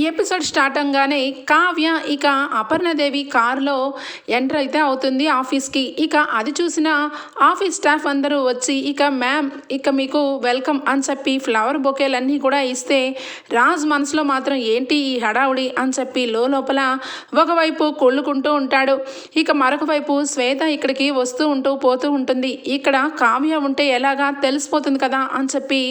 ఈ episode start అవగానే కావ్య ఇక అపర్ణదేవి కారులో ఎంటర్ అయితే అవుతుంది ఆఫీస్కి. ఇక అది చూసిన ఆఫీస్ స్టాఫ్ అందరూ వచ్చి ఇక మ్యామ్ ఇక మీకు వెల్కమ్ అని చెప్పి ఫ్లవర్ బొకేలన్నీ కూడా ఇస్తే రాజ్ మనసులో మాత్రం ఏంటి ఈ హడావుడి అని చెప్పి లోపల ఒకవైపు కొళ్ళుకుంటూ ఉంటాడు. ఇక మరొక వైపు శ్వేత ఇక్కడికి వస్తూ ఉంటూ పోతూ ఉంటుంది. ఇక్కడ కావ్య ఉంటే ఎలాగా తెలిసిపోతుంది కదా అని చెప్పి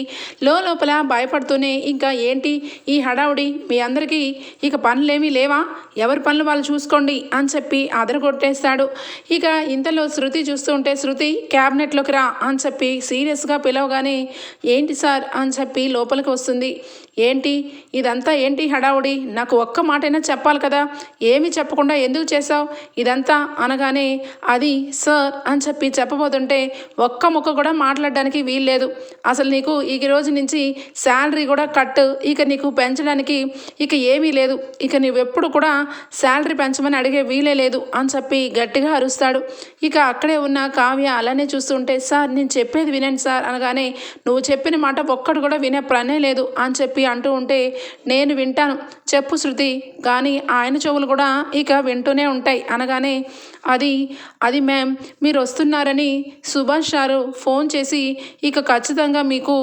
లోపల భయపడుతూనే ఇంకా ఏంటి ఈ హడావుడి? మీ అందరికీ ఇక పనులేమీ లేవా? ఎవరి పనులు వాళ్ళు చూసుకోండి అని చెప్పి అదరగొట్టేస్తాడు ఇక ఇంతలో శృతి చూస్తుంటే శృతి క్యాబినెట్లోకి రా అని చెప్పి సీరియస్గా పిలవగానే ఏంటి సార్? అని చెప్పి లోపలికి వస్తుంది. ఏంటి? ఇదంతా ఏంటి హడావుడి? నాకు ఒక్క మాటైనా చెప్పాలి కదా? ఏమీ చెప్పకుండా ఎందుకు చేసావు ఇదంతా? అనగానే అది సార్ అని చెప్పి చెప్పబోతుంటే ఒక్క ముక్క కూడా మాట్లాడడానికి వీల్లేదు. అసలు నీకు ఈ రోజు నుంచి శాలరీ కూడా కట్ ఇక నీకు పెంచడానికి ఇక ఏమీ లేదు. ఇక నువ్వెప్పుడు కూడా శాలరీ పెంచమని అడిగే వీలే లేదు అని చెప్పి గట్టిగా అరుస్తాడు. ఇక అక్కడే ఉన్న కావ్య అలానే చూస్తుంటే సార్ నేను చెప్పేది వినండి సార్ అనగానే నువ్వు చెప్పిన మాట ఒక్కడు కూడా వినే ప్రనే లేదు అని చెప్పి అంటూ ఉంటే నేను వింటాను. చెప్పు శృతి. కానీ ఆయన చెవులు కూడా ఇక వింటూనే ఉంటాయి అనగానే అది అది మ్యామ్ మీరు వస్తున్నారని సుభాష్ సారు ఫోన్ చేసి ఇక ఖచ్చితంగా మీకు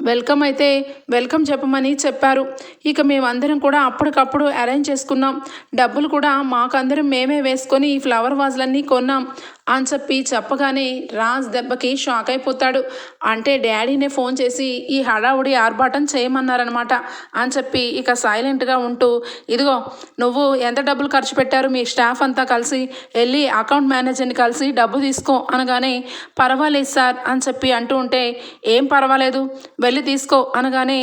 వెల్కమ్ అయితే వెల్కమ్ చెప్పమని చెప్పారు. ఇక మేమందరం కూడా అప్పటికప్పుడు అరేంజ్ చేసుకున్నాం. డబ్బులు కూడా మాకందరం మేమే వేసుకొని ఈ ఫ్లవర్ వాజ్లన్నీ కొన్నాం. అని చెప్పి చెప్పగానే రాజ్ దెబ్బకి షాక్ అయిపోతాడు. అంటే డాడీనే ఫోన్ చేసి ఈ హడావుడి ఆర్భాటం చేయమన్నారనమాట అని చెప్పి ఇక సైలెంట్గా ఉంటూ ఇదిగో నువ్వు ఎంత డబ్బులు ఖర్చు పెట్టారు మీ స్టాఫ్ అంతా కలిసి వెళ్ళి అకౌంట్ మేనేజర్ని కలిసి డబ్బు తీసుకో అనగానే పర్వాలేదు సార్ అని చెప్పి అంటూ ఉంటే ఏం పర్వాలేదు వెళ్ళి తీసుకో అనగానే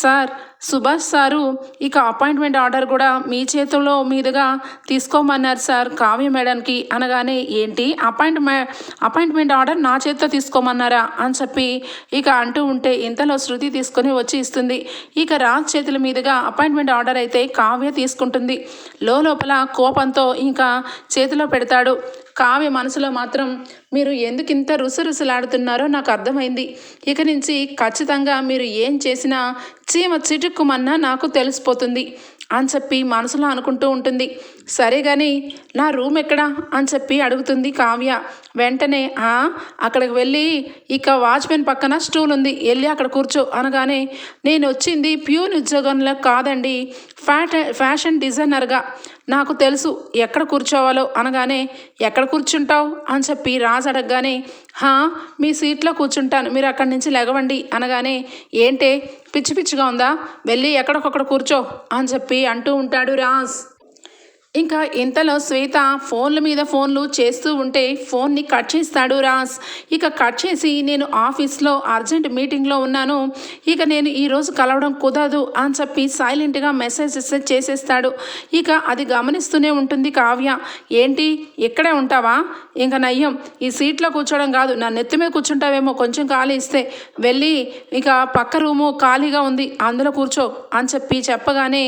సార్ సుభాష్ సారు ఇక అపాయింట్మెంట్ ఆర్డర్ కూడా మీ చేతుల్లో మీదుగా తీసుకోమన్నారు సార్. కావ్య మేడంకి అనగానే ఏంటి? అపాయింట్మె అపాయింట్మెంట్ ఆర్డర్ నా చేతితో తీసుకోమన్నారా? అని చెప్పి ఇక అంటూ ఉంటే ఇంతలో శృతి తీసుకొని వచ్చి ఇస్తుంది. ఇక రాజ్ చేతుల మీదుగా అపాయింట్మెంట్ ఆర్డర్ అయితే కావ్య తీసుకుంటుంది. లోపల కోపంతో ఇంకా చేతిలో పెడతాడు. కావ్య మనసులో మాత్రం మీరు ఎందుకు ఇంత రుసరుసలాడుతున్నారో నాకు అర్థమైంది. ఇక నుంచి ఖచ్చితంగా మీరు ఏం చేసినా చీమ చిటుక్కుమన్నా నాకు తెలిసిపోతుంది అని చెప్పి మనసులో అనుకుంటూ ఉంటుంది. సరే కానీ నా రూమ్ ఎక్కడా అని చెప్పి అడుగుతుంది కావ్య. వెంటనే "ఆ, అక్కడికి వెళ్ళి ఇక వాచ్మెన్ పక్కన స్టూల్ ఉంది. వెళ్ళి అక్కడ కూర్చో అనగానే నేను వచ్చింది ప్యూన్ ఉద్యోగంలో కాదండి. ఫ్యాట ఫ్యాషన్ డిజైనర్గా. నాకు తెలుసు ఎక్కడ కూర్చోవాలో అనగానే ఎక్కడ కూర్చుంటావు? అని చెప్పి రాజు అడగగానే హా మీ సీట్లో కూర్చుంటాను. మీరు అక్కడి నుంచి లెగవండి అనగానే ఏంటే? పిచ్చి పిచ్చిగా ఉందా? వెళ్ళి ఎక్కడికొక్కడ కూర్చో. అని చెప్పి అంటూ ఉంటాడు రాజ్. ఇంకా ఇంతలో శ్వేత ఫోన్ల మీద ఫోన్లు చేస్తూ ఉంటే ఫోన్ని కట్ చేస్తాడు రాస్ ఇక కట్ చేసి నేను ఆఫీస్లో అర్జెంట్ మీటింగ్లో ఉన్నాను. ఇక నేను ఈరోజు కలవడం కుదరదు అని చెప్పి సైలెంట్గా ఇస్తే చేసేస్తాడు. ఇక అది గమనిస్తూనే ఉంటుంది కావ్య. ఏంటి? ఇక్కడే ఉంటావా? ఇంకా నయ్యం ఈ సీట్లో కూర్చోవడం కాదు నా నెత్తి మీద కూర్చుంటావేమో కొంచెం ఖాళీ ఇస్తే. వెళ్ళి ఇక పక్క రూము ఖాళీగా ఉంది అందులో కూర్చో అని చెప్పి చెప్పగానే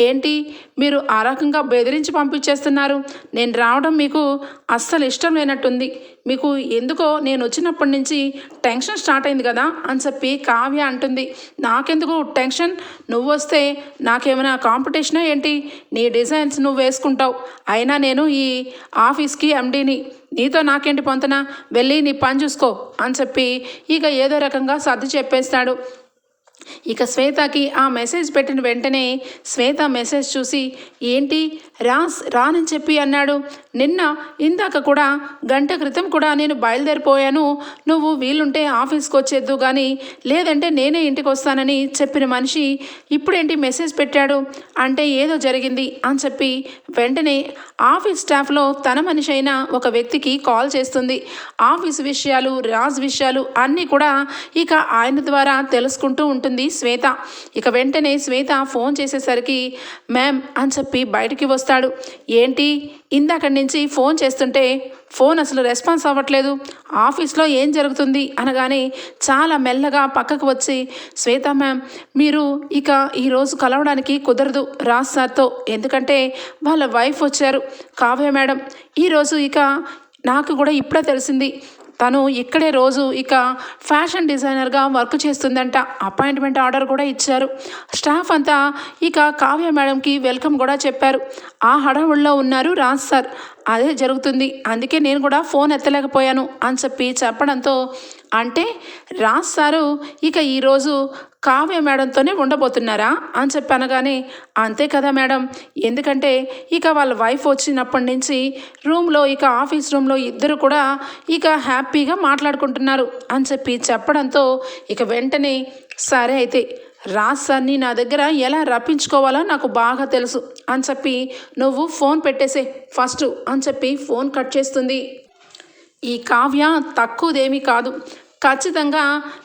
ఏంటి? మీరు ఆ రకంగా బెదిరించి పంపించేస్తున్నారు. నేను రావడం మీకు అస్సలు ఇష్టం లేనట్టుంది. మీకు ఎందుకో నేను వచ్చినప్పటి నుంచి టెన్షన్ స్టార్ట్ అయింది కదా అని చెప్పి కావ్య అంటుంది. నాకెందుకు టెన్షన్? నువ్వు వస్తే నాకేమైనా కాంపిటీషనా ఏంటి? నీ డిజైన్స్ నువ్వు వేసుకుంటావు. అయినా నేను ఈ ఆఫీస్కి ఎండీని నీతో నాకేంటి పొంతన? వెళ్ళి నీ పని చూసుకో అని చెప్పి ఇక ఏదో రకంగా సర్ది చెప్పేస్తాడు. ఇక శ్వేతకి ఆ మెసేజ్ పెట్టిన వెంటనే శ్వేత మెసేజ్ చూసి ఏంటి? రాస్ రానని చెప్పి అన్నాడు. నిన్న ఇందాక కూడా గంట క్రితం కూడా నేను బయలుదేరిపోయాను. నువ్వు వీలుంటే ఆఫీస్కి వచ్చేద్దు కానీ లేదంటే నేనే ఇంటికి వస్తానని చెప్పిన మనిషి ఇప్పుడేంటి మెసేజ్ పెట్టాడు? అంటే ఏదో జరిగింది అని చెప్పి వెంటనే ఆఫీస్ స్టాఫ్లో తన మనిషి అయిన ఒక వ్యక్తికి కాల్ చేస్తుంది. ఆఫీస్ విషయాలు రాజ్ విషయాలు అన్నీ కూడా ఇక ఆయన ద్వారా తెలుసుకుంటూ ఉంటుంది. అంటుంది శ్వేత. ఇక వెంటనే శ్వేత ఫోన్ చేసేసరికి మ్యామ్ అని చెప్పి బయటికి వస్తాడు. ఏంటి? ఇందాక నుంచి ఫోన్ చేస్తుంటే ఫోన్ అసలు రెస్పాన్స్ అవ్వట్లేదు. ఆఫీస్లో ఏం జరుగుతుంది? అనగానే చాలా మెల్లగా పక్కకు వచ్చి శ్వేత మ్యామ్ మీరు ఇక ఈరోజు కలవడానికి కుదరదు రాజ్ సార్తో. ఎందుకంటే వాళ్ళ వైఫ్ వచ్చారు. కావ్య మేడం ఈరోజు ఇక నాకు కూడా ఇప్పుడే తెలిసింది. తను ఇక్కడే రోజు ఇక ఫ్యాషన్ డిజైనర్గా వర్క్ చేస్తుందంట. అపాయింట్మెంట్ ఆర్డర్ కూడా ఇచ్చారు. స్టాఫ్ అంతా ఇక కావ్య మేడంకి వెల్కమ్ కూడా చెప్పారు. ఆ హడావుల్లో ఉన్నారు రాజ్ సార్. అదే జరుగుతుంది. అందుకే నేను కూడా ఫోన్ ఎత్తలేకపోయాను అని చెప్పి చెప్పడంతో అంటే రాజ్ సారు ఇక ఈరోజు కావ్య మేడంతోనే ఉండబోతున్నారా? అని చెప్పి అనగానే అంతే కదా మేడం. ఎందుకంటే ఇక వాళ్ళ వైఫ్ వచ్చినప్పటి నుంచి రూమ్లో ఇక ఆఫీస్ రూమ్లో ఇద్దరు కూడా ఇక హ్యాపీగా మాట్లాడుకుంటున్నారు. అని చెప్పి చెప్పడంతో ఇక వెంటనే సరే అయితే రాజ్ సార్ని నా దగ్గర ఎలా రప్పించుకోవాలో నాకు బాగా తెలుసు. అని చెప్పి నువ్వు ఫోన్ పెట్టేసే ఫస్ట్. అని చెప్పి ఫోన్ కట్ చేస్తుంది. ఈ కావ్య తక్కువదేమీ కాదు. ఖచ్చితంగా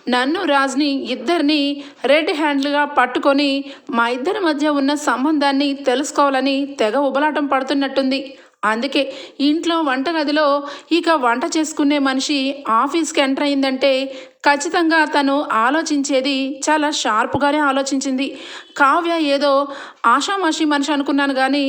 నన్ను రాజ్ని ఇద్దరిని రెడ్ హ్యాండ్లుగా పట్టుకొని మా ఇద్దరి మధ్య ఉన్న సంబంధాన్ని తెలుసుకోవాలని తెగ ఉబలాటం పడుతున్నట్టుంది. అందుకే ఇంట్లో వంటగదిలో ఇక వంట చేసుకునే మనిషి ఆఫీస్కి ఎంటర్ అయిందంటే ఖచ్చితంగా తను ఆలోచించేది చాలా షార్ప్గానే ఆలోచించింది. కావ్య ఏదో ఆషామాషి మనిషి అనుకున్నాను కానీ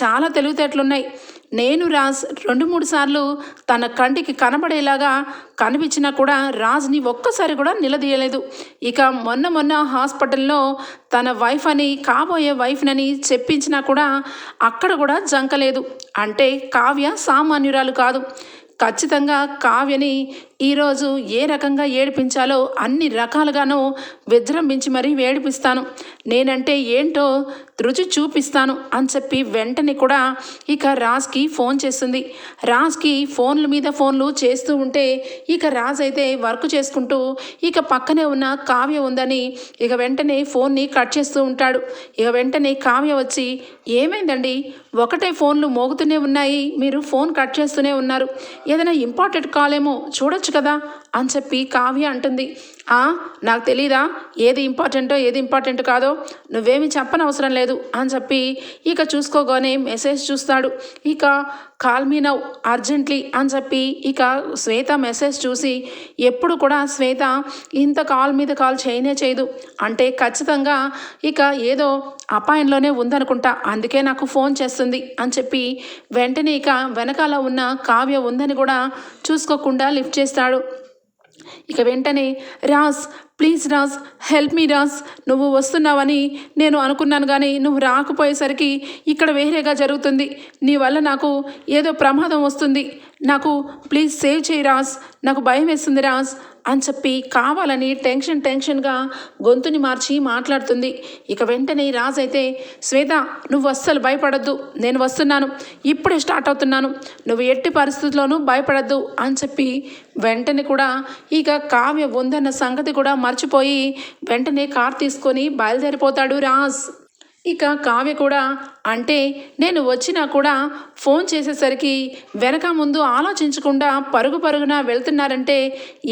చాలా తెలివితేటలున్నాయి. నేను రాజ్ రెండు మూడు సార్లు తన కంటికి కనబడేలాగా కనిపించినా కూడా రాజ్ని ఒక్కసారి కూడా నిలదీయలేదు. ఇక మొన్న మొన్న హాస్పిటల్లో తన వైఫ్ అని కాబోయే వైఫ్నని చెప్పించినా కూడా అక్కడ కూడా జంకలేదు. అంటే కావ్య సామాన్యురాలు కాదు. ఖచ్చితంగా కావ్యని ఈరోజు ఏ రకంగా ఏడిపించాలో అన్ని రకాలుగానూ విజృంభించి మరీ ఏడిపిస్తాను. నేనంటే ఏంటో రుచి చూపిస్తాను అని చెప్పి వెంటనే కూడా ఇక రాజ్కి ఫోన్ చేస్తుంది. రాజ్కి ఫోన్ల మీద ఫోన్లు చేస్తూ ఉంటే ఇక రాజ్ అయితే వర్క్ చేసుకుంటూ ఇక పక్కనే ఉన్న కావ్య ఉందని ఇక వెంటనే ఫోన్ని కట్ చేస్తూ ఉంటాడు. ఇక వెంటనే కావ్య వచ్చి ఏమైందండి? ఒకటే ఫోన్లు మోగుతూనే ఉన్నాయి. మీరు ఫోన్ కట్ చేస్తూనే ఉన్నారు. ఏదైనా ఇంపార్టెంట్ కాల్ ఏమో చూడొచ్చు కదా అని చెప్పి కావ్య అంటుంది. నాకు తెలీదా? ఏది ఇంపార్టెంటో ఏది ఇంపార్టెంట్ కాదో? నువ్వేమీ చెప్పనవసరం లేదు. లేదు అని చెప్పి ఇక చూసుకోగానే మెసేజ్ చూస్తాడు. ఇక కాల్ మీ నవ్ అర్జెంట్లీ అని చెప్పి ఇక శ్వేత మెసేజ్ చూసి ఎప్పుడు కూడా శ్వేత ఇంత కాల్ మీద కాల్ చేయనే చేయదు. అంటే ఖచ్చితంగా ఇక ఏదో అపాయంలోనే ఉందనుకుంటా. అందుకే నాకు ఫోన్ చేస్తుంది అని చెప్పి వెంటనే ఇక వెనకాల ఉన్న కావ్య ఉందని కూడా చూసుకోకుండా లిఫ్ట్ చేస్తాడు. ఇక వెంటనే Raj please Raj help me Raj. నువ్వు వస్తున్నావని నేను అనుకున్నాను కానీ నువ్వు రాకపోయేసరికి ఇక్కడ వేరేగా జరుగుతుంది. నీ వల్ల నాకు ఏదో ప్రమాదం వస్తుంది. నాకు ప్లీజ్ సేవ్ చేయి రాజ్. నాకు భయం వేస్తుంది రాజ్ అని చెప్పి కావాలని టెన్షన్ టెన్షన్గా గొంతుని మార్చి మాట్లాడుతుంది. ఇక వెంటనే రాజ్ అయితే శ్వేత నువ్వు అస్సలు భయపడద్దు నేను వస్తున్నాను ఇప్పుడే స్టార్ట్ అవుతున్నాను నువ్వు ఎట్టి పరిస్థితుల్లోనూ భయపడద్దు అని చెప్పి వెంటనే కూడా ఇక కావ్య ఉందన్న సంగతి కూడా మర్చిపోయి వెంటనే కార్ తీసుకొని బయలుదేరిపోతాడు రాజ్. ఇక కావ్య కూడా అంటే నేను వచ్చినా కూడా ఫోన్ చేసేసరికి వెనక ముందు ఆలోచించకుండా పరుగు పరుగున వెళ్తున్నారంటే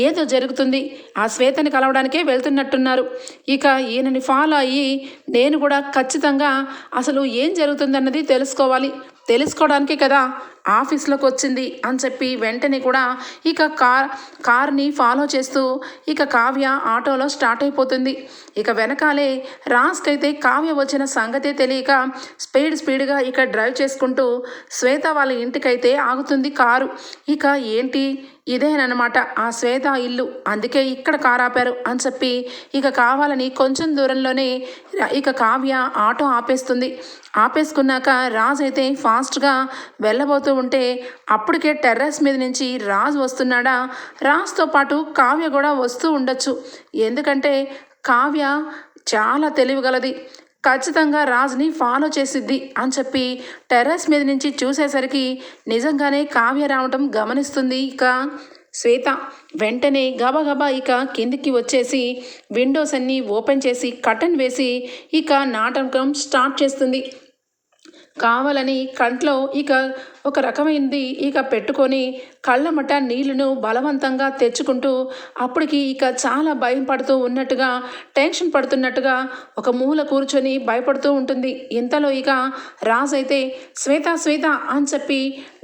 ఏదో జరుగుతుంది. ఆ శ్వేతని కలవడానికే వెళ్తున్నట్టున్నారు. ఇక ఈయనని ఫాలో అయ్యి నేను కూడా ఖచ్చితంగా అసలు ఏం జరుగుతుందన్నది తెలుసుకోవాలి. తెలుసుకోవడానికే కదా ఆఫీస్లోకి వచ్చింది అని చెప్పి వెంటనే కూడా ఇక కార్ కార్ని ఫాలో చేస్తూ ఇక కావ్య ఆటోలో స్టార్ట్ అయిపోతుంది. ఇక వెనకాలే రాజ్కైతే కావ్య వచ్చిన సంగతే తెలియక స్పీడ్ స్పీడ్గా ఇక డ్రైవ్ చేసుకుంటూ శ్వేత వాళ్ళ ఇంటికైతే ఆగుతుంది కారు. ఇక ఏంటి? ఇదేనమాట ఆ శ్వేత ఇల్లు. అందుకే ఇక్కడ కారు ఆపారు అని చెప్పి ఇక కావాలని కొంచెం దూరంలోనే ఇక కావ్య ఆటో ఆపేస్తుంది. ఆపేసుకున్నాక రాజ్ అయితే ఫాస్ట్గా వెళ్ళబోతూ ఉంటే అప్పటికే టెర్రస్ మీద నుంచి రాజ్ వస్తున్నాడా? రాజ్తో పాటు కావ్య కూడా వస్తూ ఉండొచ్చు. ఎందుకంటే కావ్య చాలా తెలివిగలది. ఖచ్చితంగా రాజ్ని ఫాలో చేసిద్ది అని చెప్పి టెర్రస్ మీద నుంచి చూసేసరికి నిజంగానే కావ్య రావటం గమనిస్తుంది ఇక శ్వేత. వెంటనే గబగబా ఇక కిందికి వచ్చేసి విండోస్ అన్నీ ఓపెన్ చేసి కటన్ వేసి ఇక నాటకం స్టార్ట్ చేస్తుంది. కావాలని కంట్లో ఇక ఒక రకమైనది ఇక పెట్టుకొని కళ్ళమట నీళ్ళను బలవంతంగా తెచ్చుకుంటూ అప్పటికి ఇక చాలా భయం పడుతూ ఉన్నట్టుగా టెన్షన్ పడుతున్నట్టుగా ఒక మూల కూర్చొని భయపడుతూ ఉంటుంది. ఇంతలో ఇక రాజ్ అయితే శ్వేత శ్వేత అని చెప్పి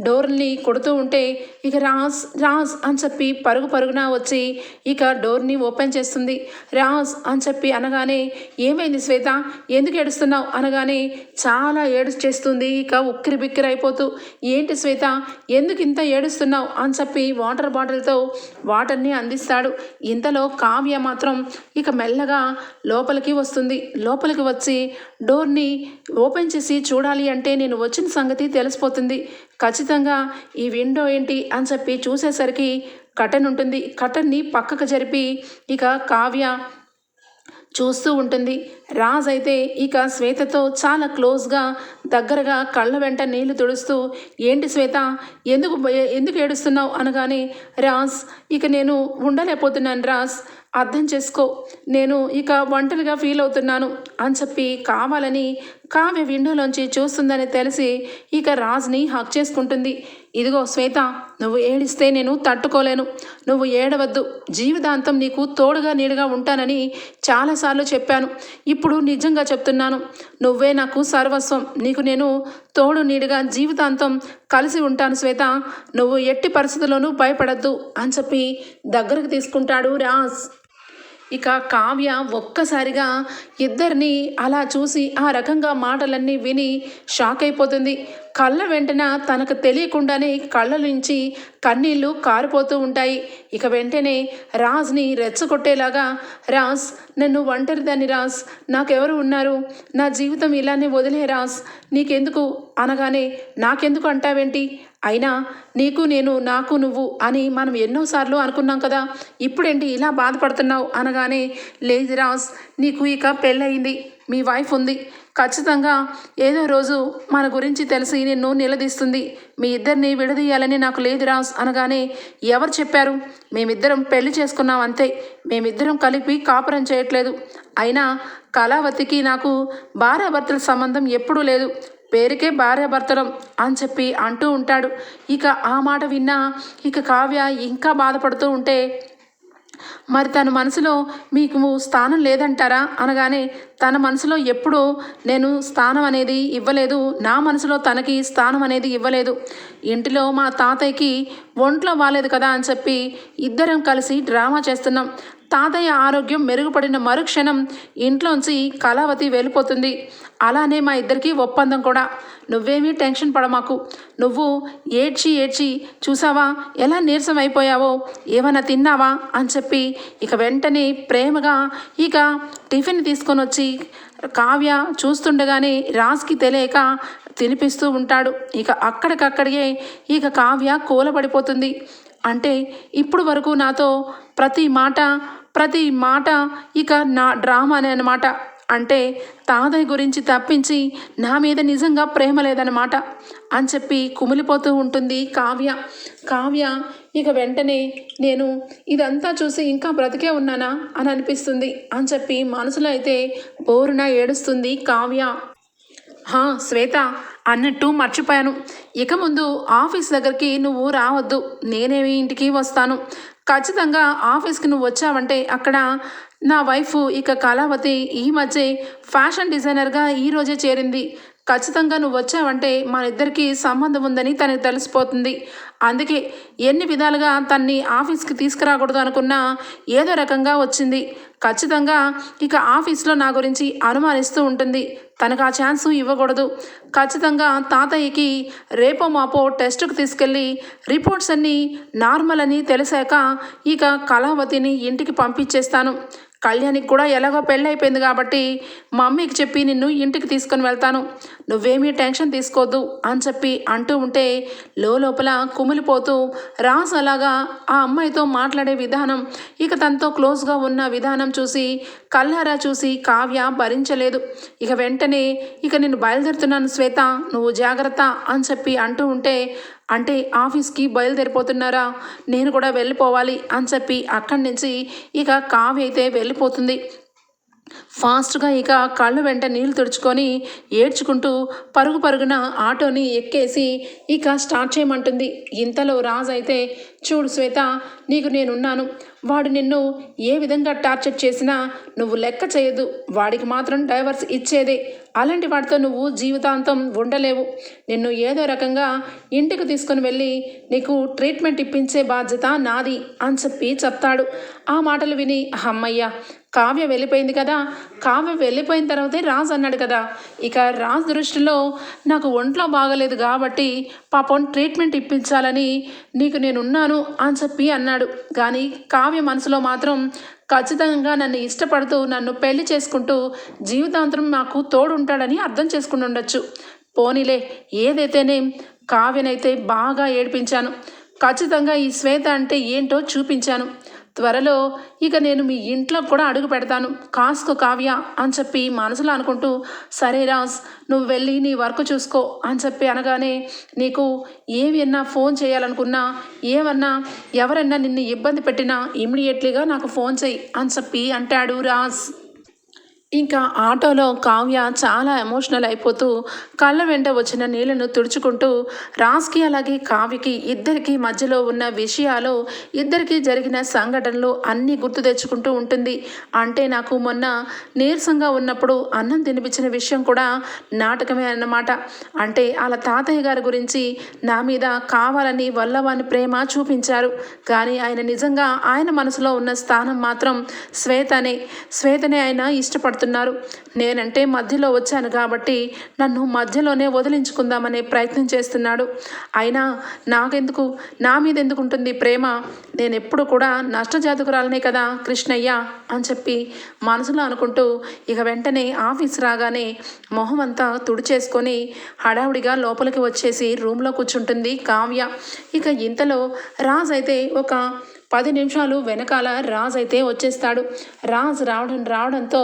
డోర్ని కొడుతూ ఉంటే ఇక రాజ్ రాజ్ అని చెప్పి పరుగు పరుగున వచ్చి ఇక డోర్ని ఓపెన్ చేస్తుంది. రాజ్ అని చెప్పి అనగానే ఏమైంది శ్వేత? ఎందుకు ఏడుస్తున్నావు? అనగానే చాలా ఏడు చేస్తుంది. ఇక ఉక్కిరి బిక్కిరి అయిపోతూ ఏంటి శ్వేత? ఎందుకు ఇంత ఏడుస్తున్నావు? అని చెప్పి వాటర్ బాటిల్తో వాటర్ని అందిస్తాడు. ఇంతలో కావ్య మాత్రం ఇక మెల్లగా లోపలికి వస్తుంది. లోపలికి వచ్చి డోర్ని ఓపెన్ చేసి చూడాలి అంటే నేను వచ్చిన సంగతి తెలిసిపోతుంది. ఖచ్చితంగా ఈ విండో ఏంటి? అని చెప్పి చూసేసరికి కటన్ ఉంటుంది. కటన్ని పక్కకు జరిపి ఇక కావ్య చూస్తూ ఉంటుంది. రాజ్ అయితే ఇక శ్వేతతో చాలా క్లోజ్గా దగ్గరగా కళ్ళ వెంట నీళ్ళు తుడుస్తూ ఏంటి శ్వేత? ఎందుకు ఎందుకు ఏడుస్తున్నావు? అనగానే రాజ్ ఇక నేను ఉండలేకపోతున్నాను రాజ్. అర్థం చేసుకో. నేను ఇక ఒంటరిగా ఫీల్ అవుతున్నాను అని చెప్పి కావాలని కావ్య విండోలోంచి చూస్తుందని తెలిసి ఇక రాజ్ని హక్ చేసుకుంటుంది. ఇదిగో శ్వేత నువ్వు ఏడిస్తే నేను తట్టుకోలేను. నువ్వు ఏడవద్దు. జీవితాంతం నీకు తోడుగా నీడుగా ఉంటానని చాలాసార్లు చెప్పాను. ఇప్పుడు నిజంగా చెప్తున్నాను. నువ్వే నాకు సర్వస్వం. నీకు నేను తోడు నీడుగా జీవితాంతం కలిసి ఉంటాను శ్వేత. నువ్వు ఎట్టి పరిస్థితుల్లోనూ భయపడద్దు అని చెప్పి దగ్గరకు తీసుకుంటాడు రాజ్. ఇక కావ్య ఒక్కసారిగా ఇద్దరిని అలా చూసి ఆ రకంగా మాటలన్నీ విని షాక్ అయిపోతుంది. కళ్ళ వెంటన తనకు తెలియకుండానే కళ్ళ నుంచి కన్నీళ్ళు కారిపోతూ ఉంటాయి. ఇక వెంటనే రాజ్ని రెచ్చగొట్టేలాగా రాజ్ నన్ను ఒంటరిదాన్ని రాజ్ నాకెవరు ఉన్నారు? నా జీవితం ఇలానే వదిలే రాజ్ నీకెందుకు అనగానే నాకెందుకు అంటావేంటి? అయినా నీకు నేను నాకు నువ్వు అని మనం ఎన్నోసార్లు అనుకున్నాం కదా ఇప్పుడేంటి ఇలా బాధపడుతున్నావు? అనగానే లేదు రాజ్ నీకు ఇక పెళ్ళయింది మీ వైఫ్ ఉంది ఖచ్చితంగా ఏదో రోజు మన గురించి తెలిసి నిన్ను నిలదీస్తుంది. మీ ఇద్దరిని విడదీయాలని నాకు లేదు రాజ్ అనగానే ఎవరు చెప్పారు? మేమిద్దరం పెళ్ళి చేసుకున్నాం అంతే. మేమిద్దరం కలిపి కాపురం చేయట్లేదు. అయినా కళావతికి నాకు భార్యాభర్తల సంబంధం ఎప్పుడూ లేదు. పేరుకే భార్యాభర్తలం అని చెప్పి అంటూ ఉంటాడు. ఇక ఆ మాట విన్నా ఇక కావ్య ఇంకా బాధపడుతూ ఉంటే మరి తన మనసులో మీకు స్థానం లేదంటారా? అనగానే తన మనసులో ఎప్పుడూ నేను స్థానం అనేది ఇవ్వలేదు నా మనసులో తనకి స్థానం అనేది ఇవ్వలేదు. ఇంటిలో మా తాతయ్యకి ఒంట్లో బాగాలేదు కదా అని చెప్పి ఇద్దరం కలిసి డ్రామా చేస్తున్నాం. తాతయ్య ఆరోగ్యం మెరుగుపడిన మరుక్షణం ఇంట్లోంచి కళావతి వెళ్ళిపోతుంది. అలానే మా ఇద్దరికి ఒప్పందం కూడా. నువ్వేమీ టెన్షన్ పడమాకు. నువ్వు ఏడ్చి ఏడ్చి చూసావా? ఎలా నీరసం అయిపోయావో? ఏమైనా తిన్నావా? అని చెప్పి ఇక వెంటనే ప్రేమగా ఇక టిఫిన్ తీసుకొని వచ్చి కావ్య చూస్తుండగానే రాజ్కి తెలియక తినిపిస్తూ ఉంటాడు. ఇక అక్కడికక్కడికే ఇక కావ్య కూలబడిపోతుంది అంటే ఇప్పుడు వరకు నాతో ప్రతి మాట ప్రతి మాట ఇక నా డ్రామానే అనమాట అంటే తాతయ్య గురించి తప్పించి నా మీద నిజంగా ప్రేమ లేదనమాట అని చెప్పి కుమిలిపోతూ ఉంటుంది కావ్య. కావ్య ఇక వెంటనే నేను ఇదంతా చూసి ఇంకా బ్రతికే ఉన్నానా అని అనిపిస్తుంది. అని చెప్పి మనసులో అయితే బోరున ఏడుస్తుంది కావ్య. హా శ్వేత అన్నట్టు మర్చిపోయాను. ఇక ముందు ఆఫీస్ దగ్గరికి నువ్వు రావద్దు. నేనేమి ఇంటికి వస్తాను. ఖచ్చితంగా ఆఫీస్కి నువ్వు వచ్చావంటే అక్కడ నా వైఫ్ ఇక కళావతి ఈ మధ్య ఫ్యాషన్ డిజైనర్గా ఈరోజే చేరింది. ఖచ్చితంగా నువ్వు వచ్చావంటే మన ఇద్దరికి సంబంధం ఉందని తనకి తెలిసిపోతుంది. అందుకే ఎన్ని విధాలుగా తన్ని ఆఫీస్కి తీసుకురాకూడదు అనుకున్నా ఏదో రకంగా వచ్చింది. ఖచ్చితంగా ఇక ఆఫీస్లో నా గురించి అనుమానిస్తూ ఉంటుంది. తనకు ఆ ఛాన్స్ ఇవ్వకూడదు. ఖచ్చితంగా తాతయ్యకి రేపో మాపో టెస్టుకు తీసుకెళ్ళి రిపోర్ట్స్ అన్నీ నార్మల్ అని తెలిసాక ఇక కళావతిని ఇంటికి పంపించేస్తాను. కళ్యాణికి కూడా ఎలాగో పెళ్ళి అయిపోయింది కాబట్టి మమ్మీకి చెప్పి నిన్ను ఇంటికి తీసుకొని వెళ్తాను. నువ్వేమీ టెన్షన్ తీసుకోవద్దు అని చెప్పి అంటూ ఉంటే లోపల కుమిలిపోతూ రాస్ అలాగా ఆ అమ్మాయితో మాట్లాడే విధానం ఇక తనతో క్లోజ్గా ఉన్న విధానం చూసి కల్లారా చూసి కావ్య భరించలేదు. ఇక వెంటనే ఇక నేను బయలుదేరుతున్నాను శ్వేత నువ్వు జాగ్రత్త అని చెప్పి అంటూ ఉంటే అంటే ఆఫీస్కి బయలుదేరిపోతున్నారా? నేను కూడా వెళ్ళిపోవాలి అని చెప్పి అక్కడి నుంచి ఇక కావ్య అయితే వెళ్ళిపోతుంది. ఫాస్ట్గా ఇక కళ్ళు వెంట నీళ్ళు తుడుచుకొని ఏడ్చుకుంటూ పరుగు పరుగున ఆటోని ఎక్కేసి ఇక స్టార్ట్ చేయమంటుంది. ఇంతలో రాజు అయితే చూడు శ్వేత నీకు నేనున్నాను. వాడు నిన్ను ఏ విధంగా టార్చర్ చేసినా నువ్వు లెక్క చేయదు. వాడికి మాత్రం డైవర్స్ ఇచ్చేదే. అలాంటి వాడితో నువ్వు జీవితాంతం ఉండలేవు. నిన్ను ఏదో రకంగా ఇంటికి తీసుకుని వెళ్ళి నీకు ట్రీట్మెంట్ ఇప్పించే బాధ్యత నాది అని చెప్పి చెప్తాడు. ఆ మాటలు విని అమ్మయ్య కావ్య వెళ్ళిపోయింది కదా. కావ్య వెళ్ళిపోయిన తర్వాతే రాజు అన్నాడు కదా. ఇక రాజు దృష్టిలో నాకు ఒంట్లో బాగలేదు కాబట్టి పాపం ట్రీట్మెంట్ ఇప్పించాలని నీకు నేనున్నాను అని చెప్పి అన్నాడు. కానీ కావ్య మనసులో మాత్రం ఖచ్చితంగా నన్ను ఇష్టపడుతూ నన్ను పెళ్ళి చేసుకుంటూ జీవితాంతరం నాకు తోడుంటాడని అర్థం చేసుకుని ఉండొచ్చు. పోనీలే ఏదైతేనే కావ్యనైతే బాగా ఏడిపించాను. ఖచ్చితంగా ఈ శ్వేత అంటే ఏంటో చూపించాను. త్వరలో ఇక నేను మీ ఇంట్లో కూడా అడుగు పెడతాను. కాసుకో కావ్య అని చెప్పి మనసులో అనుకుంటూ సరే రాజ్ నువ్వు వెళ్ళి నీ వర్క్ చూసుకో అని చెప్పి అనగానే నీకు ఏమన్నా ఫోన్ చేయాలనుకున్నా ఏమన్నా ఎవరన్నా నిన్ను ఇబ్బంది పెట్టినా ఇమ్మీడియట్లీగా నాకు ఫోన్ చెయ్యి అని చెప్పి అంటాడు రాజ్. ఇంకా ఆటోలో కావ్య చాలా ఎమోషనల్ అయిపోతూ కళ్ళ వెంట వచ్చిన నీళ్ళను తుడుచుకుంటూ రాజ్కి అలాగే కావ్యకి ఇద్దరికి మధ్యలో ఉన్న విషయాలు ఇద్దరికి జరిగిన సంఘటనలు అన్నీ గుర్తు తెచ్చుకుంటూ ఉంటుంది. అంటే నాకు మొన్న నీరసంగా ఉన్నప్పుడు అన్నం తినిపించిన విషయం కూడా నాటకమే అన్నమాట. అంటే వాళ్ళ తాతయ్య గారి గురించి నా మీద కావాలని వల్లవాని ప్రేమ చూపించారు. కానీ ఆయన నిజంగా ఆయన మనసులో ఉన్న స్థానం మాత్రం శ్వేతనే. శ్వేతనే ఆయన ఇష్టపడుతున్నారు నేనంటే మధ్యలో వచ్చాను కాబట్టి నన్ను మధ్యలోనే వదిలించుకుందామనే ప్రయత్నం చేస్తున్నాడు. అయినా నాకెందుకు? నా మీద ఎందుకు ఉంటుంది ప్రేమ? నేను ఎప్పుడు కూడా నష్టజాతకురాలనే కదా కృష్ణయ్య అని చెప్పి మనసులో అనుకుంటూ ఇక వెంటనే ఆఫీస్ రాగానే మొహం అంతా తుడిచేసుకొని హడావుడిగా లోపలికి వచ్చేసి రూమ్లో కూర్చుంటుంది కావ్య. ఇక ఇంతలో రాజ్ అయితే ఒక పది నిమిషాలు వెనకాల రాజ్ అయితే వచ్చేస్తాడు. రాజ్ రావడం రావడంతో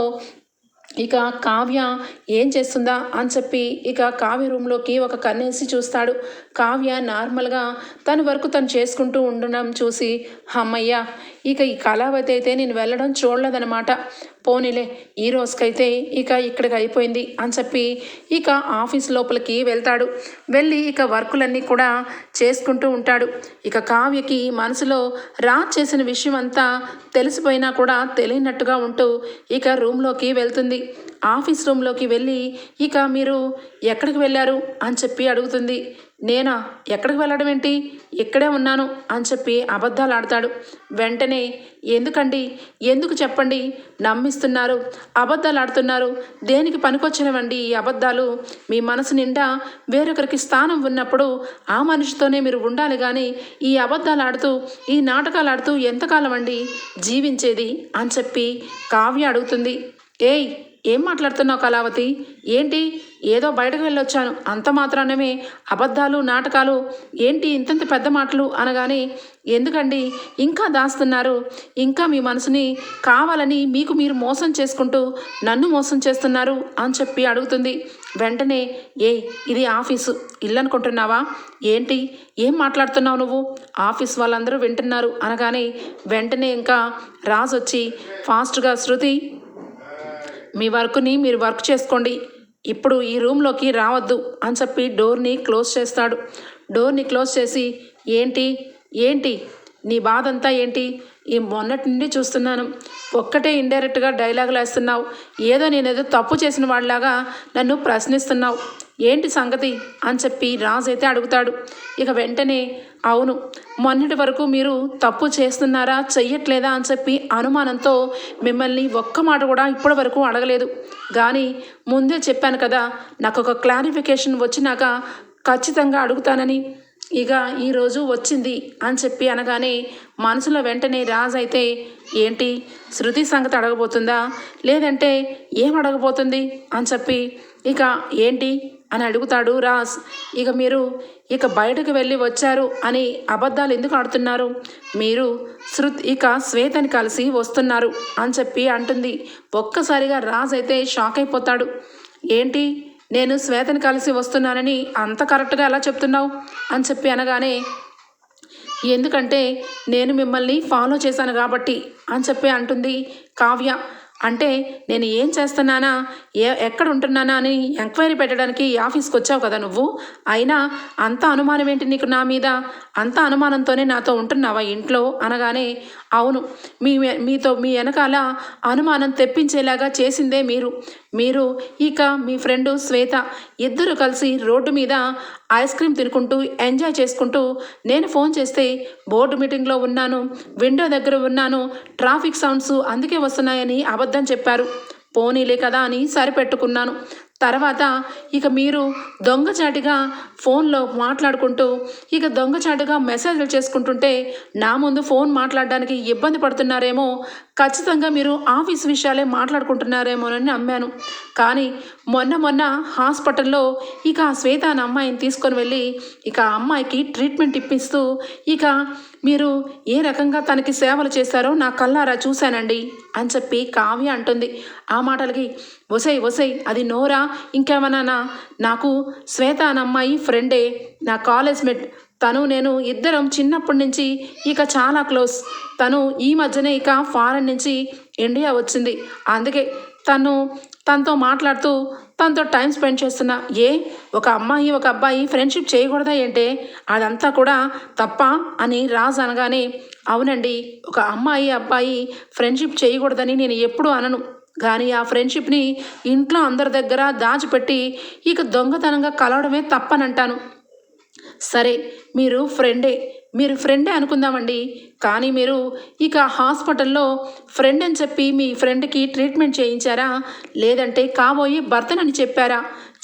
ఇక కావ్య ఏం చేస్తుందా అని చెప్పి ఇక కావ్య రూమ్లోకి ఒక కన్నేసి చూస్తాడు. కావ్య నార్మల్గా తన వరకు తను చేసుకుంటూ ఉండడం చూసి అమ్మయ్య ఇక ఈ కళావతి అయితే నేను వెళ్ళడం చూడలేదనమాట పోనీలే ఈ రోజుకైతే ఇక ఇక్కడికి అయిపోయింది అని చెప్పి ఇక ఆఫీస్ లోపలికి వెళ్తాడు. వెళ్ళి ఇక వర్కులన్నీ కూడా చేసుకుంటూ ఉంటాడు. ఇక కావ్యకి మనసులో రాజ్ చేసిన విషయం అంతా తెలిసిపోయినా కూడా తెలియనట్టుగా ఉంటూ ఇక రూమ్లోకి వెళ్తుంది. ఆఫీస్ రూమ్లోకి వెళ్ళి ఇక మీరు ఎక్కడికి వెళ్ళారు? అని చెప్పి అడుగుతుంది. నేనా? ఎక్కడికి వెళ్ళడం ఏంటి? ఇక్కడే ఉన్నాను అని చెప్పి అబద్ధాలు ఆడతాడు. వెంటనే ఎందుకండి? ఎందుకు చెప్పండి? నమ్మిస్తున్నారు. అబద్ధాలు ఆడుతున్నారు. దేనికి పనికొచ్చినవండి ఈ అబద్ధాలు? మీ మనసు నిండా వేరొకరికి స్థానం ఉన్నప్పుడు ఆ మనిషితోనే మీరు ఉండాలి కానీ ఈ అబద్ధాలు ఆడుతూ ఈ నాటకాలు ఆడుతూ ఎంతకాలం అండి జీవించేది? అని చెప్పి కావ్య అడుగుతుంది. ఏయ్ ఏం మాట్లాడుతున్నావు కళావతి? ఏంటి? ఏదో బయటకు వెళ్ళొచ్చాను. అంత మాత్రానమే. అబద్ధాలు నాటకాలు ఏంటి ఇంతంత పెద్ద మాటలు అనగానే ఎందుకండి? ఇంకా దాస్తున్నారు. ఇంకా మీ మనసుని కావాలని మీకు మీరు మోసం చేసుకుంటూ నన్ను మోసం చేస్తున్నారు అని చెప్పి అడుగుతుంది. వెంటనే ఏ ఇది ఆఫీసు. ఇల్లు అనుకుంటున్నావా ఏంటి? ఏం మాట్లాడుతున్నావు నువ్వు? ఆఫీస్ వాళ్ళందరూ వింటున్నారు అనగానే వెంటనే ఇంకా రాజొచ్చి వచ్చి ఫాస్ట్గా శృతి మీ వర్క్ని మీరు వర్క్ చేసుకోండి. ఇప్పుడు ఈ రూమ్లోకి రావద్దు అని చెప్పి డోర్ని క్లోజ్ చేస్తాడు. డోర్ని క్లోజ్ చేసి ఏంటి? ఏంటి? నీ బాధ అంతా ఏంటి? ఈ మొన్నటి నుండి చూస్తున్నాను. ఒక్కటే ఇండైరెక్ట్గా డైలాగులు వేస్తున్నావు. ఏదో నేనేదో తప్పు చేసిన వాళ్ళలాగా నన్ను ప్రశ్నిస్తున్నావు. ఏంటి సంగతి? అని చెప్పి రాజు అయితే అడుగుతాడు. ఇక వెంటనే అవును మొన్నటి వరకు మీరు తప్పు చేస్తున్నారా చెయ్యట్లేదా అని చెప్పి అనుమానంతో మిమ్మల్ని ఒక్క మాట కూడా ఇప్పటి వరకు అడగలేదు. కానీ ముందే చెప్పాను కదా నాకు ఒక క్లారిఫికేషన్ వచ్చినాక ఖచ్చితంగా అడుగుతానని. ఇక ఈరోజు వచ్చింది అని చెప్పి అనగానే మనసులో వెంటనే రాజు అయితే ఏంటి? శృతి సంగతి అడగబోతుందా? లేదంటే ఏం అడగబోతుంది? అని చెప్పి ఇక ఏంటి? అని అడుగుతాడు రాజ్. ఇక మీరు ఇక బయటకు వెళ్ళి వచ్చారు అని అబద్ధాలు ఎందుకు ఆడుతున్నారు? మీరు శృత్ ఇక శ్వేతని కలిసి వస్తున్నారు అని చెప్పి అంటుంది. ఒక్కసారిగా రాజ్ అయితే షాక్ అయిపోతాడు. ఏంటి? నేను శ్వేతని కలిసి వస్తున్నానని అంత కరెక్ట్గా ఎలా చెప్తున్నావు? అని చెప్పి అనగానే ఎందుకంటే నేను మిమ్మల్ని ఫాలో చేశాను కాబట్టి అని చెప్పి అంటుంది కావ్య. అంటే నేను ఏం చేస్తున్నానా? ఏ ఎక్కడ ఉంటున్నానా అని ఎంక్వైరీ పెట్టడానికి ఆఫీస్కి వచ్చావు కదా నువ్వు? అయినా అంత అనుమానం ఏంటి నీకు నా మీద? అంత అనుమానంతోనే నాతో ఉంటున్నావా ఇంట్లో? అనగానే అవును. మీ మీతో మీ వెనకాల అనుమానం తెప్పించేలాగా చేసిందే మీరు. మీరు ఇక మీ ఫ్రెండు శ్వేత ఇద్దరు కలిసి రోడ్డు మీద ఐస్ క్రీమ్ తినుకుంటూ ఎంజాయ్ చేసుకుంటూ నేను ఫోన్ చేస్తే బోర్డు మీటింగ్లో ఉన్నాను విండో దగ్గర ఉన్నాను ట్రాఫిక్ సౌండ్స్ అందుకే వస్తున్నాయని అబద్ధం చెప్పారు. పోనీలే కదా అని సరిపెట్టుకున్నాను. తర్వాత ఇక మీరు దొంగచాటిగా ఫోన్లో మాట్లాడుకుంటూ ఇక దొంగచాటుగా మెసేజ్లు చేసుకుంటుంటే నా ముందు ఫోన్ మాట్లాడడానికి ఇబ్బంది పడుతున్నారేమో ఖచ్చితంగా మీరు ఆఫీస్ విషయాలే మాట్లాడుకుంటున్నారేమోనని నమ్మాను. కానీ మొన్న మొన్న హాస్పిటల్లో ఇక ఆ శ్వేత అనే అమ్మాయిని తీసుకొని వెళ్ళి ఇక ఆ అమ్మాయికి ట్రీట్మెంట్ ఇప్పిస్తూ ఇక మీరు ఏ రకంగా తనకి సేవలు చేశారో నా కల్లారా చూశానండి. అని చెప్పి కావ్య అంటుంది. ఆ మాటలకి ఒసై ఒసై అది నోరా? ఇంకేమన్నానా? నాకు శ్వేత అమ్మాయి ఫ్రెండే నా కాలేజ్ మేట్ తను నేను ఇద్దరం చిన్నప్పటి నుంచి ఇక చాలా క్లోజ్. తను ఈ మధ్యనే ఇక ఫారెన్ నుంచి ఇండియా వచ్చింది. అందుకే తను తనతో మాట్లాడుతూ తనతో టైం స్పెండ్ చేస్తున్నా. ఏ? ఒక అమ్మాయి ఒక అబ్బాయి ఫ్రెండ్షిప్ చేయకూడదా ఏంటే? అదంతా కూడా తప్ప అని రాజు అనగానే అవునండి ఒక అమ్మాయి అబ్బాయి ఫ్రెండ్షిప్ చేయకూడదని నేను ఎప్పుడూ అనను. కానీ ఆ ఫ్రెండ్షిప్ని ఇంట్లో అందరి దగ్గర దాచిపెట్టి ఇక దొంగతనంగా కలవడమే తప్పనంటాను. సరే మీరు ఫ్రెండే. మీరు ఫ్రెండే అనుకుందామండి. కానీ మీరు ఇక హాస్పిటల్లో ఫ్రెండ్ అని చెప్పి మీ ఫ్రెండ్కి ట్రీట్మెంట్ చేయించారా? లేదంటే కాబోయే భర్తనని చెప్పారా?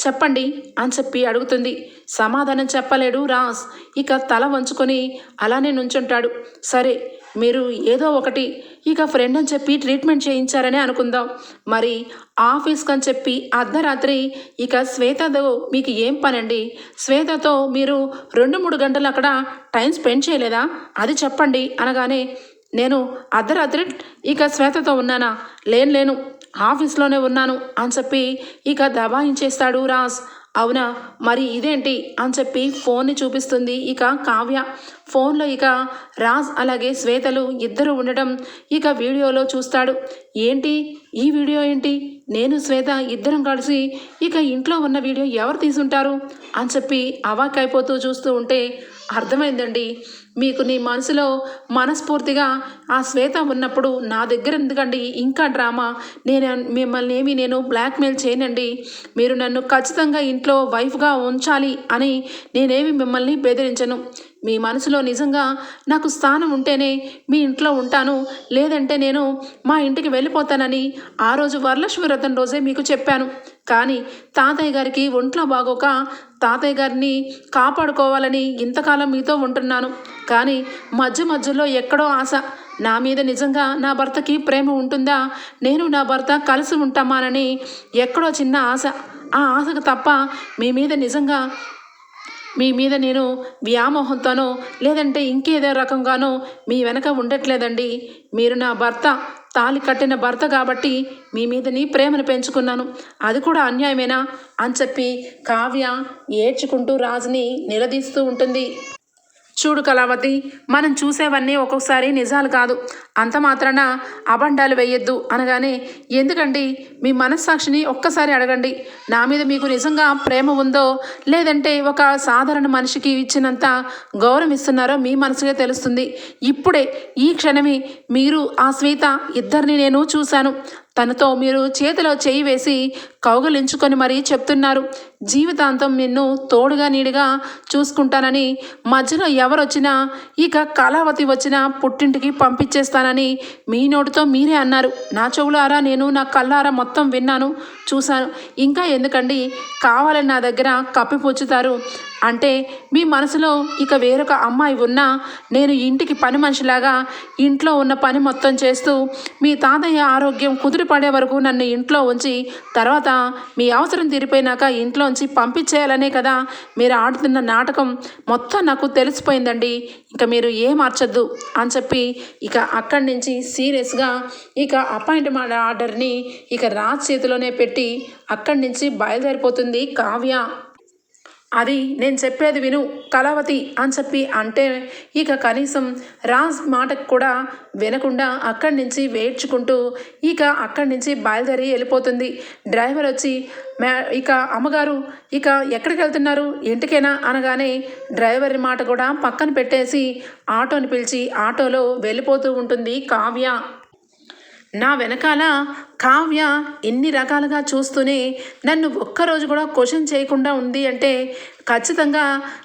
చెప్పండి అని చెప్పి అడుగుతుంది. సమాధానం చెప్పలేడు రాస్. ఇక తల వంచుకొని అలానే నుంచుంటాడు. సరే మీరు ఏదో ఒకటి ఇక ఫ్రెండ్ అని చెప్పి ట్రీట్మెంట్ చేయించారని అనుకుందాం. మరి ఆఫీస్కి అని చెప్పి అర్ధరాత్రి ఇక శ్వేతతో మీకు ఏం పనండి? శ్వేతతో మీరు రెండు మూడు గంటలు అక్కడ టైం స్పెండ్ చేయలేదా? అది చెప్పండి అనగానే నేను అర్ధరాత్రి ఇక శ్వేతతో ఉన్నానా? లేను లేను ఆఫీస్లోనే ఉన్నాను అని చెప్పి ఇక దబాయించేస్తాడు రాస్ అవునా? మరి ఇదేంటి? అని చెప్పి ఫోన్ని చూపిస్తుంది. ఇక కావ్య ఫోన్లో ఇక రాజ్ అలాగే శ్వేతలు ఇద్దరు ఉండడం ఇక వీడియోలో చూస్తాడు. ఏంటి? ఈ వీడియో ఏంటి? నేను శ్వేత ఇద్దరం కలిసి ఇక ఇంట్లో ఉన్న వీడియో ఎవరు తీసుంటారు అని చెప్పి అవాకైపోతూ చూస్తూ ఉంటే అర్థమైందండి. మీకు నీ మనసులో మనస్ఫూర్తిగా ఆ శ్వేత ఉన్నప్పుడు నా దగ్గర ఎందుకండి ఇంకా డ్రామా? నేను మిమ్మల్ని ఏమి నేను బ్లాక్మెయిల్ చేయనండి. మీరు నన్ను ఖచ్చితంగా ఇంట్లో వైఫ్గా ఉంచాలి అని నేనేమి మిమ్మల్ని బెదిరించను. మీ మనసులో నిజంగా నాకు స్థానం ఉంటేనే మీ ఇంట్లో ఉంటాను లేదంటే నేను మా ఇంటికి వెళ్ళిపోతానని ఆ రోజు వరలక్ష్మి వ్రతం రోజే మీకు చెప్పాను. కానీ తాతయ్య గారికి ఒంట్లో బాగోక తాతయ్య గారిని కాపాడుకోవాలని ఇంతకాలం మీతో ఉంటున్నాను. కానీ మధ్య మధ్యలో ఎక్కడో ఆశ నా మీద నిజంగా నా భర్తకి ప్రేమ ఉంటుందా? నేను నా భర్త కలిసి ఉంటామానని ఎక్కడో చిన్న ఆశ. ఆ ఆశకు తప్ప మీ మీద నిజంగా మీ మీద నేను వ్యామోహంతోనో లేదంటే ఇంకేదో రకంగానో మీ వెనక ఉండట్లేదండి. మీరు నా భర్త తాలి కట్టిన భర్త కాబట్టి మీ మీదని ప్రేమను పెంచుకున్నాను. అది కూడా అన్యాయమేనా? అని చెప్పి కావ్య ఏడ్చుకుంటూ రాజుని నిలదీస్తూ ఉంటుంది. చూడు కళావతి మనం చూసేవన్నీ ఒక్కొక్కసారి నిజాలు కాదు. అంత మాత్రాన అబండాలు వేయొద్దు అనగానే ఎందుకండి మీ మనస్సాక్షిని ఒక్కసారి అడగండి. నా మీద మీకు నిజంగా ప్రేమ ఉందో లేదంటే ఒక సాధారణ మనిషికి ఇచ్చినంత గౌరవం ఇస్తున్నారో మీ మనసుకే తెలుస్తుంది. ఇప్పుడే ఈ క్షణమే మీరు ఆ శ్వేత ఇద్దరిని నేను చూశాను. తనతో మీరు చేతిలో చేయి వేసి కౌగలించుకొని మరీ చెప్తున్నారు. జీవితాంతం నిన్ను తోడుగా నీడుగా చూసుకుంటానని మధ్యలో ఎవరొచ్చినా ఇక కళావతి వచ్చినా పుట్టింటికి పంపించేస్తానని మీ నోటితో మీరే అన్నారు. నా చెవులారా నేను నా కళ్ళారా మొత్తం విన్నాను చూశాను. ఇంకా ఎందుకండి? కావాలని నా దగ్గర కప్పిపుచ్చుతారు అంటే మీ మనసులో ఇక వేరొక అమ్మాయి ఉన్నా నేను ఇంటికి పని మనిషిలాగా ఇంట్లో ఉన్న పని మొత్తం చేస్తూ మీ తాతయ్య ఆరోగ్యం కుదిరిపడే వరకు నన్ను ఇంట్లో ఉంచి తర్వాత మీ అవసరం తీరిపోయినాక ఇంట్లోంచి పంపించేయాలనే కదా? మీరు ఆడుతున్న నాటకం మొత్తం నాకు తెలిసిపోయిందండి. ఇక మీరు ఏ మార్చొద్దు అని చెప్పి ఇక అక్కడి నుంచి సీరియస్గా ఇక అపాయింట్మెంట్ ఆర్డర్ని ఇక రాజ్ చేతిలోనే పెట్టి అక్కడి నుంచి బయలుదేరిపోతుంది కావ్య. అది నేను చెప్పేది విను కళావతి అని చెప్పి అంటే ఇక కనీసం రాజ్ మాటకు కూడా వినకుండా అక్కడి నుంచి వేడ్చుకుంటూ ఇక అక్కడి నుంచి బయలుదేరి వెళ్ళిపోతుంది. డ్రైవర్ వచ్చి మే ఇక అమ్మగారు ఇక ఎక్కడికి వెళ్తున్నారు? ఇంటికేనా? అనగానే డ్రైవర్ మాట కూడా పక్కన పెట్టేసి ఆటోని పిలిచి ఆటోలో వెళ్ళిపోతూ ఉంటుంది కావ్య. నా వెనకాల కావ్య ఎన్ని రకాలుగా చూస్తూనే నన్ను ఒక్కరోజు కూడా క్వశ్చన్ చేయకుండా ఉంది అంటే ఖచ్చితంగా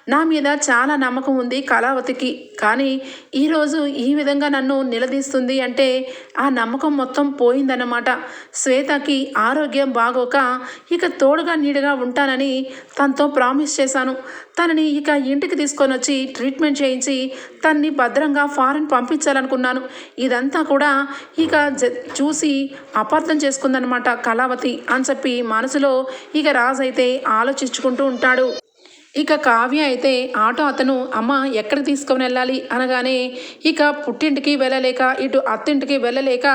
నా మీద చాలా నమ్మకం ఉంది కళావతికి. కానీ ఈరోజు ఈ విధంగా నన్ను నిలదీస్తుంది అంటే ఆ నమ్మకం మొత్తం పోయిందన్నమాట. శ్వేతకి ఆరోగ్యం బాగోక ఇక తోడుగా నీడగా ఉంటానని తనతో ప్రామిస్ చేశాను. తనని ఇక ఇంటికి తీసుకొని వచ్చి ట్రీట్మెంట్ చేయించి తన్ని భద్రంగా ఫారెన్ పంపించాలనుకున్నాను. ఇదంతా కూడా ఇక జ చూసి అపార్థం చేసుకుందనమాట కళావతి అని చెప్పి మనసులో ఇక రాజు అయితే ఆలోచించుకుంటూ ఉంటాడు. ఇక కావ్య అయితే ఆటో అతను అమ్మ ఎక్కడికి తీసుకొని వెళ్ళాలి? అనగానే ఇక పుట్టింటికి వెళ్ళలేక ఇటు అత్తింటికి వెళ్ళలేక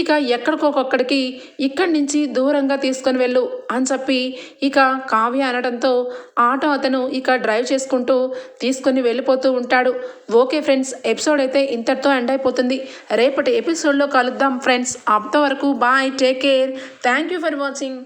ఇక ఎక్కడికొక్కడికి ఇక్కడి నుంచి దూరంగా తీసుకొని వెళ్ళు అని చెప్పి ఇక కావ్య అనడంతో ఆటో అతను ఇక డ్రైవ్ చేసుకుంటూ తీసుకొని వెళ్ళిపోతూ ఉంటాడు. ఓకే ఫ్రెండ్స్ ఎపిసోడ్ అయితే ఇంతటితో ఎండ్ అయిపోతుంది. రేపటి ఎపిసోడ్లో కలుద్దాం ఫ్రెండ్స్. అంతవరకు వరకు bye take care. Thank you for watching.